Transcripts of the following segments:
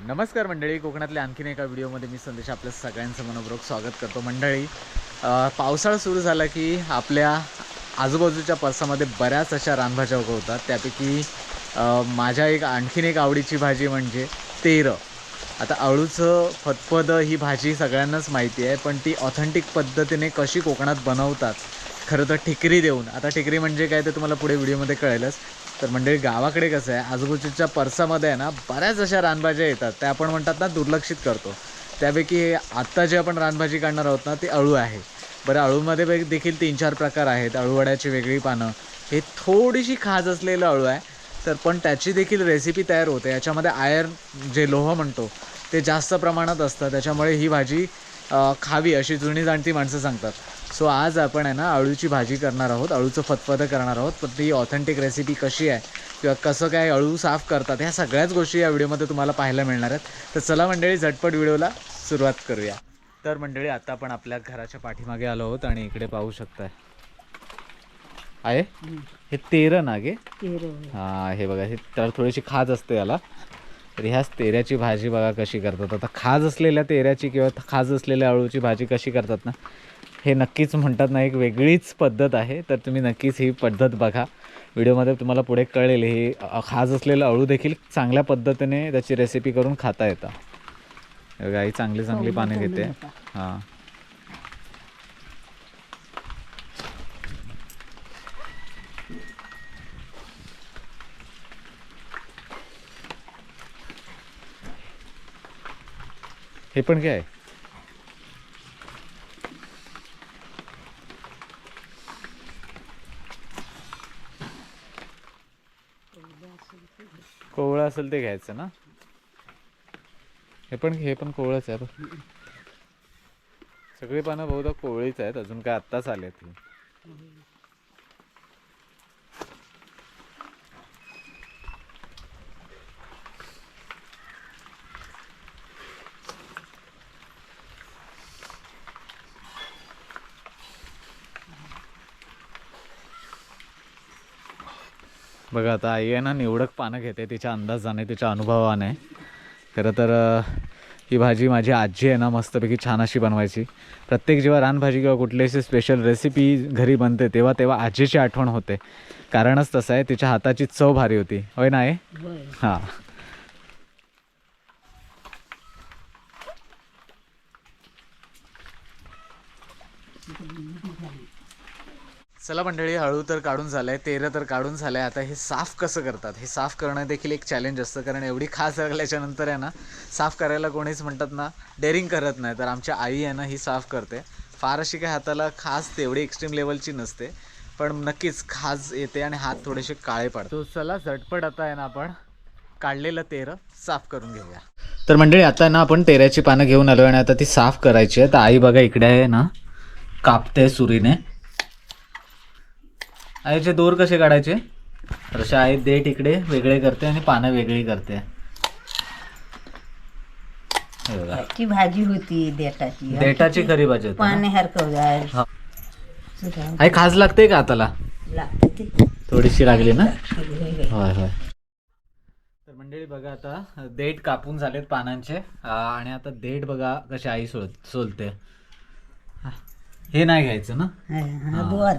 नमस्कार मंडळी. कोकणातल्या आणखीन एका व्हिडिओमध्ये मी संदेश आपल्या सगळ्यांचं मनोपूर्वक स्वागत करतो. मंडळी पावसाळा सुरू झाला की आपल्या आजूबाजूच्या परसामध्ये बऱ्याच अशा रानभाज्या उगवतात. त्यापैकी माझ्या एक आणखीन एक आवडीची भाजी म्हणजे तेरं. आता अळूचं फतफद ही भाजी सगळ्यांनाच माहिती आहे पण ती ऑथेंटिक पद्धतीने कशी कोकणात बनवतात खरं तर ठिकरी देऊन. आता ठिकरी म्हणजे काय ते तुम्हाला पुढे व्हिडिओमध्ये कळेलच. तर म्हणजे गावाकडे कसं आहे आजूबाजूच्या परसामध्ये आहे ना बऱ्याच अशा रानभाज्या येतात. त्या आपण म्हणतात ना दुर्लक्षित करतो. त्यापैकी आत्ता जे आपण रानभाजी काढणार आहोत ना ते अळू आहे. बरं अळूमध्ये देखील तीन चार प्रकार आहेत. अळूवड्याची वेगळी पानं. हे थोडीशी खाज असलेलं अळू आहे. तर पण त्याची देखील रेसिपी तयार होते. याच्यामध्ये आयर्न जे लोह म्हणतो ते जास्त प्रमाणात असतं. त्याच्यामुळे ही भाजी खावी अशी जुनी जाणती माणसं सांगतात. सो आज आपण आहे ना अळूची भाजी करणार आहोत अळूचं फतफदं करणार आहोत पण ती ऑथेंटिक रेसिपी कशी आहे किंवा कसं काय अळू साफ करतात ह्या सगळ्याच गोष्टी या व्हिडिओमध्ये तुम्हाला पाहायला मिळणार आहेत. तर चला मंडळी झटपट व्हिडिओला सुरुवात करूया. तर मंडळी आता आपण आपल्या घराच्या पाठीमागे आलो आहोत आणि इकडे पाहू शकताय. आहे? हे तेरं नागे? हा हे बघा हे तर थोडीशी खाज असते याला. तर ह्याच तेऱ्याची भाजी बघा कशी करतात. आता खाज असलेल्या तेऱ्याची किंवा खाज असलेल्या अळूची भाजी कशी करतात ना हे नक्कीच म्हणतात ना एक वेगळीच पद्धत आहे. तर तुम्ही नक्कीच ही पद्धत बघा. व्हिडिओमध्ये तुम्हाला पुढे कळेल ही खाज असलेलं अळू देखील चांगल्या पद्धतीने त्याची रेसिपी करून खाता येतं. बघा ही चांगली चांगली पाने घेते हां. हे पण काय आहे? कोवळं असेल ते घ्यायचं ना हे पण हे पण कोवळच आहे बघ. सगळी पानं बहुधा कोवळीच आहेत अजून काय आत्ताच आलेत ही. बघा आता आई आहे ना निवडक पानं घेते तिच्या अंदाजाने तिच्या अनुभवाने. खरं तर ही भाजी माझी आजी आहे ना मस्तपैकी छान अशी बनवायची. प्रत्येक जेव्हा रानभाजी किंवा कुठली अशी स्पेशल रेसिपी घरी बनते तेव्हा तेव्हा आजीची आठवण होते. कारणच तसं आहे तिच्या हाताची चव भारी होती. होय ना आई? हां. चला मंडळी हळू तर काढून झालंय तेरं तर काढून झालंय. आता हे साफ कसं करतात? हे साफ करणं देखील एक चॅलेंज असतं कारण एवढी खास लागल्याच्यानंतर आहे ना साफ करायला कोणीच म्हणतात ना डेअरिंग करत नाही. तर आमच्या आई आहे ना ही साफ करते. फार अशी काय हाताला खास तेवढी एक्स्ट्रीम लेवलची नसते पण नक्कीच खाज येते आणि हात थोडेसे काळे पडतो चला झटपट आता आहे ना आपण काढलेलं तेरं साफ करून घेऊया. तर मंडळी आता ना आपण तेऱ्याची पानं घेऊन आलो आणि आता ती साफ करायची आहे. तर आई बघा इकडे आहे ना कापते सुरीने. आईचे दोर कसे काढायचे? तर असे आई देठ इकडे वेगळे करते आणि पानं वेगळी करते. हे बघा. भाजी होती देठाची. देठाची खरी भाजी होती ना? पाण्यासारखं जाय हा. आई खाज लागते का आताला? लागते ते थोडीशी लागली ना? होय, होय. होय. होय तर मंडळी बघा आता देठ कापून झालेत पानांचे. आ, आणि आता देठ बघा कशी आई सोल सोलते. हा. हे नाही घ्यायचं ना? हा, हा,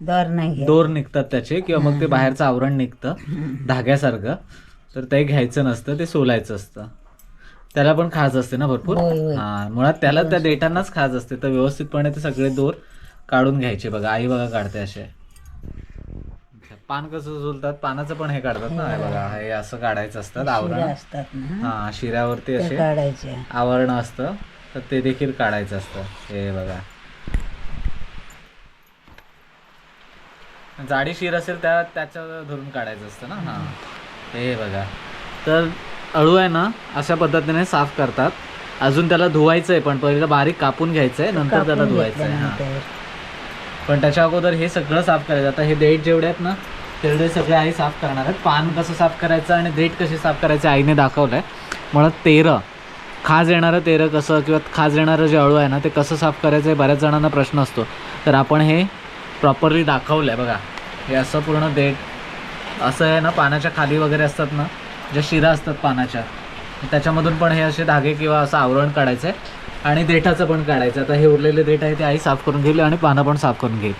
दोर नाही दोर निघतात त्याचे किंवा मग ते बाहेरचं आवरण निघतं धाग्यासारखं. तर ते घ्यायचं नसतं ते सोलायचं असतं. त्याला पण खाज असते ना भरपूर? होय, होय. हा मुळात त्याला त्या देठांनाच खाज असते. तर व्यवस्थितपणे ते सगळे दोर काढून घ्यायचे बघा. आई बघा काढते असे. पान कसं सोलतात पानाचं पण हे काढतात ना हे बघा. हे असं काढायचं असतं शिरा आवरण. असतात ना? हा शिऱ्यावरती असे काढायच्या. आवरण असतं. तर ते देखील काढायचं असतं. हे बघा. जाडी शिर असेल त्या त्याच्या धरून काढायचं असतं ना? हां. हे बघा. तर अळू आहे ना अशा पद्धतीने साफ करतात. अजून त्याला धुवायचं आहे पण पहिलं बारीक कापून घ्यायचं आहे नंतर त्याला धुवायचं आहे हां. पण त्याच्या अगोदर हे सगळं साफ करायचं. आता हे देठ जेवढे आहेत ना तेवढे सगळे आई साफ करणार आहेत. पान कसं साफ करायचं आणि देठ कशी साफ करायचं आईने दाखवलं आहे मुळात तेरं. खाज येणारं तेरं कसं किंवा खाज येणारं जे अळू आहे ना ते कसं साफ करायचं हे बऱ्याच जणांना प्रश्न असतो. तर आपण हे प्रॉपरली दाखवलं आहे बघा. हे असं पूर्ण देठ असं आहे ना पानाच्या खाली वगैरे असतात ना ज्या शिरा असतात पानाच्या त्याच्यामधून पण हे असे धागे किंवा असं आवरण काढायचं आहे आणि देठाचं पण काढायचं आता हे उरलेले देठ आहे ते आई साफ करून घेईल आणि पानं पण साफ करून घेईल.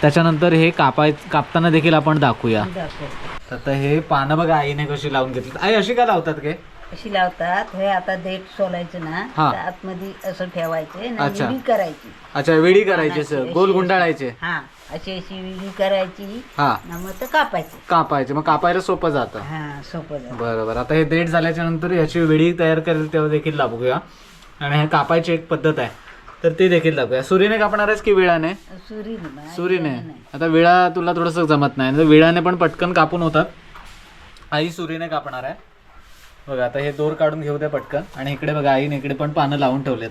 त्याच्यानंतर हे कापाय कापताना देखील आपण दाखवूया. दाखव. आता हे पानं बघा आईने कशी लावून घेतली. आई अशी का लावतात काय अशी लावतात. हे आता देठ सोलायचं ना हा. तर आतमध्ये असं ठेवायचे ना अच्छा. विडी करायची. अच्छा विडी करायची गोल गुंडाळायचे. हा अशी अशी विडी करायची. हा. मग ते कापायचे. कापायचे. मग कापायला सोपं जातं. हा सोपं झालं बरोबर. आता हे देठ झाल्याच्यानंतर याची वेळी तयार करेल तेव्हा देखील दाखवूया आणि हे कापायची एक पद्धत आहे. तर ती देखील दाखवूया सुरीने कापणार आहेस की विळाने? सुरी सुरीने. आता विळा तुला थोडंसं जमत नाही. तर विळाने पण पटकन कापून होतात. आई सुरीने कापणार आहे. बघा आता हे दोर काढून घेऊ द्या पटकन. आणि इकडे बघा आईने इकडे पण पानं लावून ठेवलेत.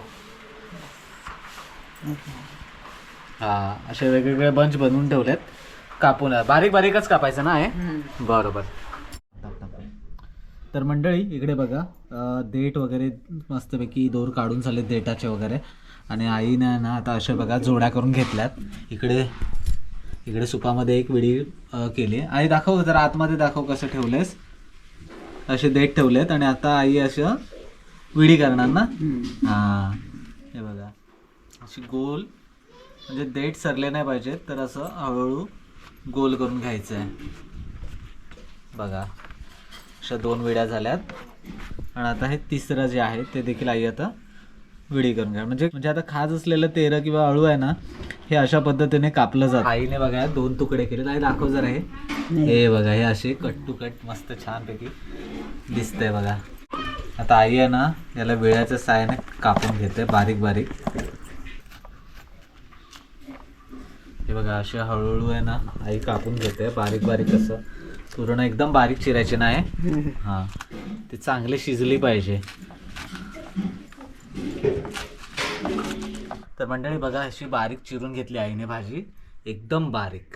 हा असे वेगवेगळे बंच बनवून ठेवलेत. कापून बारीक बारीकच कापायचं ना आहे बरोबर. तर मंडळी इकडे बघा देठ वगैरे मस्तपैकी दोर काढून झाले देठाचे वगैरे. आणि आईने ना आता अशा बघा जोड्या करून घेतल्यात. इकडे इकडे सुपामध्ये एक विडी केली. आई दाखव जरा आतमध्ये दाखव कसं ठेवलेस. असे देठ ठेवलेत आणि आता आई असं विडी करणार ना? हा. हे बघा. अशी गोल म्हणजे देठ सरले नाही पाहिजेत तर असं हळूहळू गोल करून घ्यायचं आहे बघा. अशा दोन विड्या झाल्यात. आणि आता हे तिसरं जे आहे ते देखील आई आता विडी करून घ्या म्हणजे म्हणजे आता खाज असलेलं तेरं किंवा अळू आहे ना हे अशा पद्धतीने कापलं जातं. आईने बघा दोन तुकडे केले आई दाखव जरा हे. हे बघा हे असे कट टू कट मस्त छानपैकी दिसतंय बघा. आता आई आहे ना याला वेळाच्या साहाय्याने कापून घेते बारीक बारीक. हे बघा असे हळूहळू आहे ना आई कापून घेते बारीक बारीक असं. पूर्ण एकदम बारीक चिरायचे नाही. हा. ते चांगले शिजली पाहिजे. तर मंडळी बघा अशी बारीक चिरून घेतली आईने भाजी. एकदम बारीक.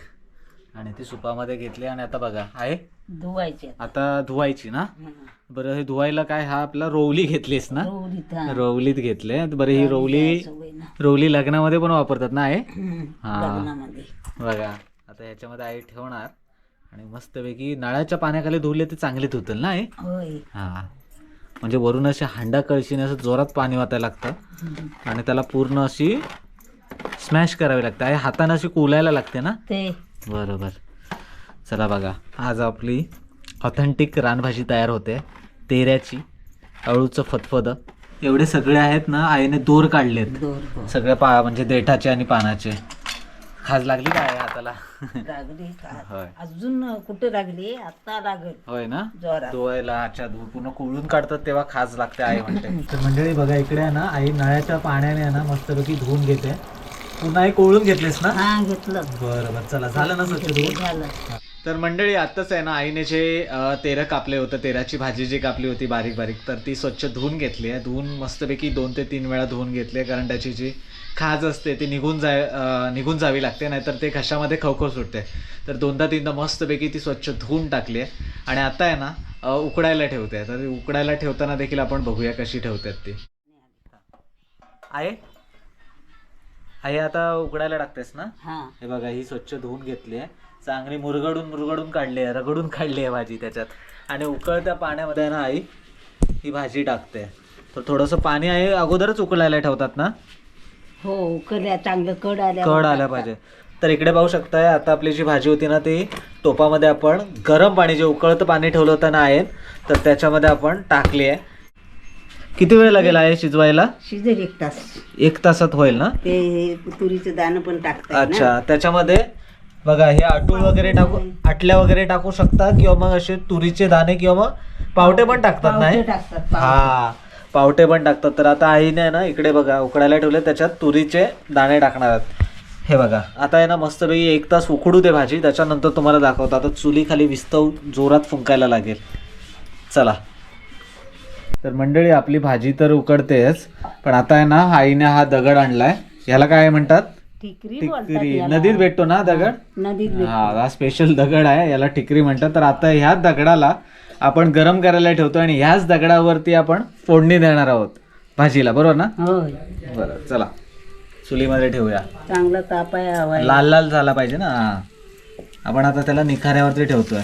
आणि ती सुपामध्ये घेतली आणि आता बघा आहे? धुवायचे आता. धुवायची ना? बरं हे धुवायला काय हा आपला रोवली घेतलीस ना. रवलीत घेतले. बरं ही रोवली. रोवली लग्नामध्ये पण वापरतात ना आहे. हा. बघा आता याच्यामध्ये आई ठेवणार आणि मस्तपैकी नळाच्या पाण्याखाली धुवले ते चांगले धुतील ना आहे? हा. म्हणजे वरून अशी हांडा कळशीने असं जोरात पाणी वाटायला लागतं. आणि त्याला पूर्ण अशी स्मॅश करावी लागते. आहे हाताने अशी कुलायला लागते ना? ते. बरोबर. चला बघा. आज आपली ऑथेंटिक रानभाजी तयार होते. तेऱ्याची अळूचं फतफद. एवढे सगळे आहेत ना आईने दोर काढलेत. दोर दोर. सगळ्या पा म्हणजे देठाचे आणि पानाचे. खाज लागली काय हाताला? लागली होय. अजून कुठे लागली? आता लागल. होय ना? धुवायला अच्छा धु पूर्ण कोळून काढतात तेव्हा खाज लागते आई म्हणते. तर मंडळी बघा इकडे आहे ना आई नळ्याच्या पाण्याने ना मस्तपैकी धुवून घेते. पुन्हा आई कोळून घेतलीस ना? हा घेतलं. बरं बरं. चला झालं ना स्वच्छ धुवून झालं. तर मंडळी आत्ताच आहे ना आईने जे अ, तेरं कापले होतं तेराची भाजी जी कापली होती बारीक बारीक तर ती स्वच्छ धुवून घेतली आहे. धुवून मस्तपैकी दोन ते तीन वेळा धुवून घेतली आहे कारण त्याची जी खाज असते ती निघून जाय अ, निघून जावी लागते नाहीतर ते घशामध्ये खवखव सुटते. तर दोनदा तीनदा मस्तपैकी ती स्वच्छ धुवून टाकली आहे. आणि आता आहे ना अ, उकडायला ठेवते तर ती उकडायला ठेवताना देखील आपण बघूया कशी ठेवतात ती. आहे आई आता उकडायला टाकतेस ना? हा. हे बघा ही स्वच्छ धुवून घेतली आहे. चांगली मुरगडून मुरगडून काढली आहे रगडून काढली आहे भाजी त्याच्यात. आणि उकळत्या पाण्यामध्ये आहे ना आई ही भाजी टाकते. तर थोडंसं पाणी आहे अगोदरच उकळायला ठेवतात ना? हो उकळल्या चांगलं कड आल्या कड आल्या पाहिजे. तर इकडे पाहू शकताय आता आपली जी भाजी होती ना ती टोपामध्ये आपण गरम पाणी जे उकळतं पाणी ठेवलं होतं ना आहे तर त्याच्यामध्ये आपण टाकली आहे. किती वेळ लागेल आहे शिजवायला? शिजेल एक तास. एक तासात होईल ना? ते तुरीचं दाणं पण टाकतात ना? अच्छा त्याच्यामध्ये बघा हे आटूळ वगैरे टाकू आटल्या वगैरे टाकू शकता किंवा मग असे तुरीचे दाणे किंवा मग पावटे पण टाकतात नाही? पावटे टाकतात पावटे. हा पावटे. पण टाकतात. तर आता आईने ना इकडे बघा उकडायला ठेवले त्याच्यात तुरीचे दाणे टाकणार आहेत. हे बघा आता आहे ना मस्तपैकी एक तास उकडू दे भाजी त्याच्यानंतर तुम्हाला दाखवतो. आता चुली खाली विस्तव जोरात फुंकायला लागेल. चला. तर मंडळी आपली भाजी तर उकडतेच पण आता आहे ना आईने हा दगड आणलाय. याला काय म्हणतात? टिकरी. नदीत भेटतो ना दगड? नदीत हा हा स्पेशल दगड आहे याला टिकरी म्हणतात. तर आता ह्या दगडाला आपण गरम करायला ठेवतो आणि ह्याच दगडावरती आपण फोडणी देणार आहोत भाजीला बरोबर ना? होय बरं चला. चुलीमध्ये ठेवूया. चांगलं तापाय हवाय लाल लाल झाला पाहिजे ना हा. आपण आता त्याला निखाऱ्यावरती ठेवतोय.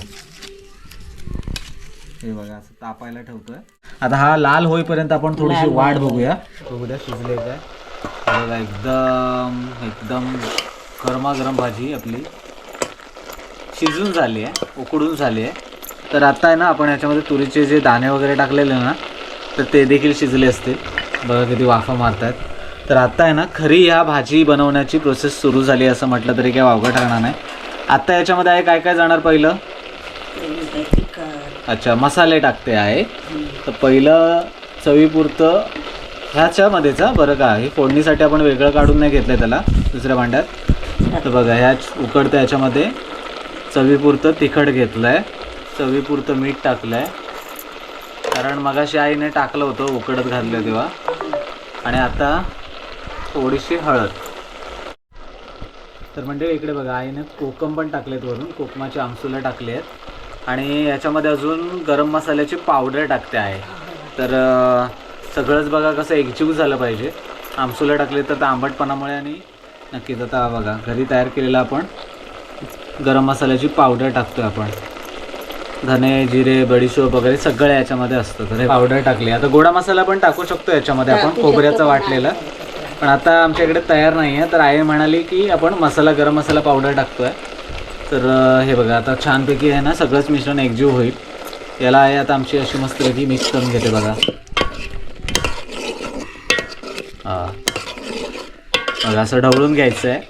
हे बघा असं तापायला ठेवतोय. आता हा लाल होईपर्यंत आपण थोडीशी वाट. बघूया. बघूया शिजले काय बघा एकदम एकदम गरमागरम भाजी आपली. शिजून झाली आहे उकडून झाली आहे. तर आता आहे ना आपण याच्यामध्ये तुरीचे जे दाणे वगैरे टाकलेले ना तर ते देखील शिजले असतील. बघा किती वाफा मारतात तर आता आहे ना खरी ह्या भाजी बनवण्याची प्रोसेस सुरू झाली असं म्हटलं तरी काय वावगं ठरणार नाही. आता याच्यामध्ये आहे काय काय जाणार पहिलं? अच्छा मसाले टाकते आहे. तर पहिलं चवीपुरतं ह्याच्यामध्येच हा बरं का हे फोडणीसाठी आपण वेगळं काढून नाही घेतलं त्याला दुसऱ्या भांड्यात. तर बघा ह्या उकडत्या ह्याच्यामध्ये चवीपुरतं तिखट घेतलं आहे चवीपुरतं मीठ टाकलं आहे कारण मगाशी आईने टाकलं होतं उकडत घातलं तेव्हा. आणि आता थोडीशी हळद. तर म्हणजे इकडे बघा आईने कोकम पण टाकलेत वरून कोकमाचे आमसुलं टाकले आहेत आणि याच्यामध्ये अजून गरम मसाल्याची पावडर टाकते आहे. तर सगळंच बघा कसं एकजीव झालं पाहिजे. आमसुलं टाकले तर आंबटपणामुळे आणि नक्कीच आता बघा घरी तयार केलेला आपण गरम मसाल्याची पावडर टाकतोय आपण. धने जिरे बडीशोप वगैरे सगळं याच्यामध्ये असतं. तर हे पावडर टाकली. आता गोडा मसाला पण टाकू शकतो याच्यामध्ये आपण खोबऱ्याचा. वाटलेला. पण आता आमच्याकडे तयार नाही आहे तर आई म्हणाली की आपण मसाला गरम मसाला पावडर टाकतोय. तर हे बघा आता छानपैकी आहे ना सगळंच मिश्रण एकजीव होईल. याला आहे आता आमची अशी मस्तपैकी मिक्स करून घेते बघा. हां. बघा असं ढवळून घ्यायचं आहे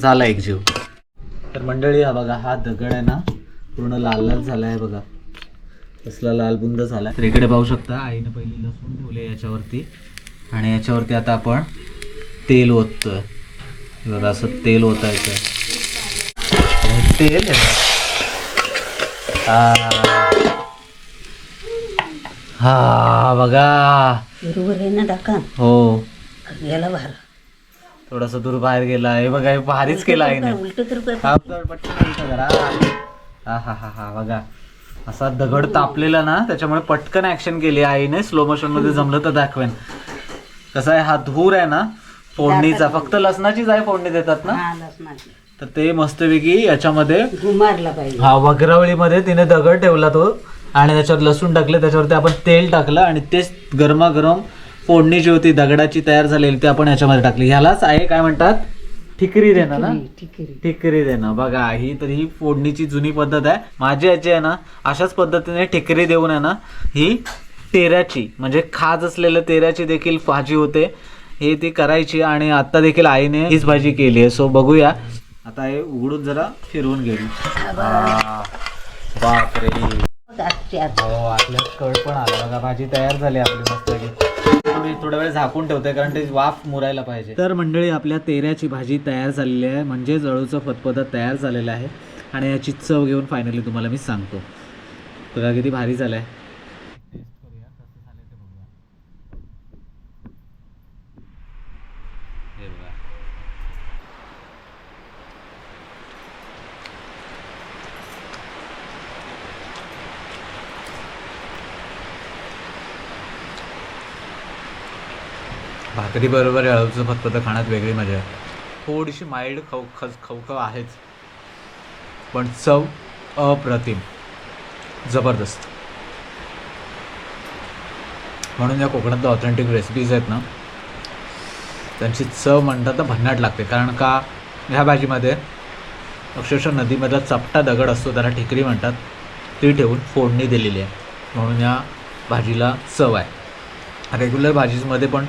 झाला एकजीव. तर मंडळी हा बघा हा दगड आहे ना पूर्ण लाल लाल झाला आहे बघा. कसला लाल बुंद झाला तर इकडे पाहू शकता आईनं पहिली लसूण ठेवले याच्यावरती. आणि याच्यावरती आता आपण तेल ओततोय. बघा असं तेल ओतायचं तेल आहे बघा. हा बघा. बरोबर आहे ना हो. याला भार. थोडासा दूर बाहेर गेला हे बघा हे भारीच केला आईने. उलट तर काय हा तर पटकन उलटं. हा हा हा हा बघा. असा दगड तापलेला ना त्याच्यामुळे पटकन ऍक्शन केली आईने. स्लो मोशनमध्ये जमलं तर दाखवेन. कसं आहे? हा धूर आहे ना फोडणीचा. फक्त लसणाचीच आहे फोडणी देतात ना? हा लसणाची. तर ते मस्तपैकी याच्यामध्ये पाहिजे. हा वगरावळीमध्ये तिने दगड ठेवला तो आणि त्याच्यावर लसूण टाकले त्याच्यावरती आपण तेल टाकलं आणि तेच गरमागरम फोडणी जी होती दगडाची तयार झालेली ती आपण याच्यामध्ये टाकली. ह्यालाच आहे काय म्हणतात? ठिकरी देणं ना? ठिकरी देणं. बघा ही तर ही फोडणीची जुनी पद्धत आहे. माझी आजी आहे ना अशाच पद्धतीने ठिकरी देऊन आहे ना ही तेऱ्याची म्हणजे खाज असलेल्या तेऱ्याची देखील भाजी होते. हे ती करायची आणि आता देखील आईने हीच भाजी केली आहे. सो बघूया. आता हे उघडून जरा फिरवून घेईल. बापरे. हो कळ पण आला. बघा भाजी तयार झाली आपली मस्त थोडी थोडा वेळ झाकून ठेवते कारण ते वाफ मुरायला पाहिजे. तर मंडळी आपल्या तेऱ्याची भाजी तयार झालेली आहे. म्हणजे जळूचं फतफद तयार झालेलं आहे. आणि याची चव घेऊन फायनली तुम्हाला मी सांगतो. बघा किती भारी झालं आहे बघा भाकरी बरोबर अळूचं फक्त तर खाण्यात वेगळी मजा आहे. थोडीशी माइल्ड खव खस खवखव आहेच. पण चव अप्रतिम. जबरदस्त. म्हणून या कोकणातल्या ऑथेंटिक रेसिपीज आहेत ना त्यांची चव म्हणतात तर भन्नाट लागते. कारण का ह्या भाजीमध्ये अक्षरशः नदीमधला चपटा दगड असतो त्याला ठिकरी म्हणतात. ती ठेवून फोडणी दिलेली आहे. म्हणून या भाजीला चव आहे. रेग्युलर भाजीमध्ये पण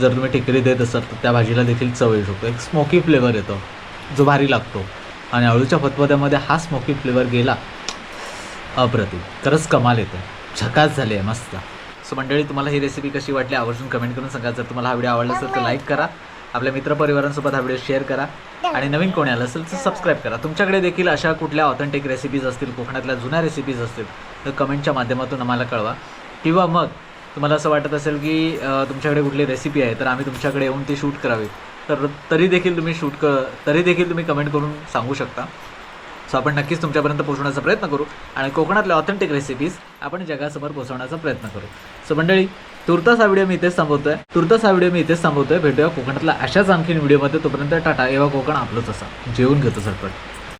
जर तुम्ही टिकरी देत असाल तर त्या भाजीला देखील चव येऊ शकतो. एक स्मोकी फ्लेवर येतो जो भारी लागतो. आणि अळूच्या फतफद्यामध्ये हा स्मोकी फ्लेवर गेला अप्रतिम. खरंच कमाल येते. झकास झाली आहे मस्त. सो मंडळी तुम्हाला ही रेसिपी कशी वाटली आवर्जून कमेंट करून सांगा. जर तुम्हाला हा व्हिडिओ आवडला असेल तर लाईक करा. आपल्या मित्रपरिवारांसोबत हा व्हिडिओ शेअर करा. आणि नवीन कोणी आलं असेल तर सबस्क्राईब करा. तुमच्याकडे देखील अशा कुठल्या ऑथेंटिक रेसिपीज असतील कोकणातल्या जुन्या रेसिपीज असतील तर कमेंटच्या माध्यमातून आम्हाला कळवा. किंवा मग तुम्हाला असं वाटत असेल की तुमच्याकडे कुठली रेसिपी आहे तर आम्ही तुमच्याकडे येऊन ती शूट करावी. तर तरी देखील तुम्ही शूट क तरी देखील तुम्ही कमेंट करून सांगू शकता. सो आपण नक्कीच तुमच्यापर्यंत पोहोचवण्याचा प्रयत्न करू आणि कोकणातल्या ऑथेंटिक रेसिपीज आपण जगासमोर पोहोचवण्याचा प्रयत्न करू. सो मंडळी तुर्तास हा व्हिडिओ मी इथेच थांबवतोय. तुर्तास हा व्हिडिओ मी इथेच थांबवतोय. भेटूया कोकणातल्या अशाच आणखीन व्हिडिओमध्ये तोपर्यंत टाटा. एव्हा कोकण आपलंच असा. जेवून घेतो झटपट.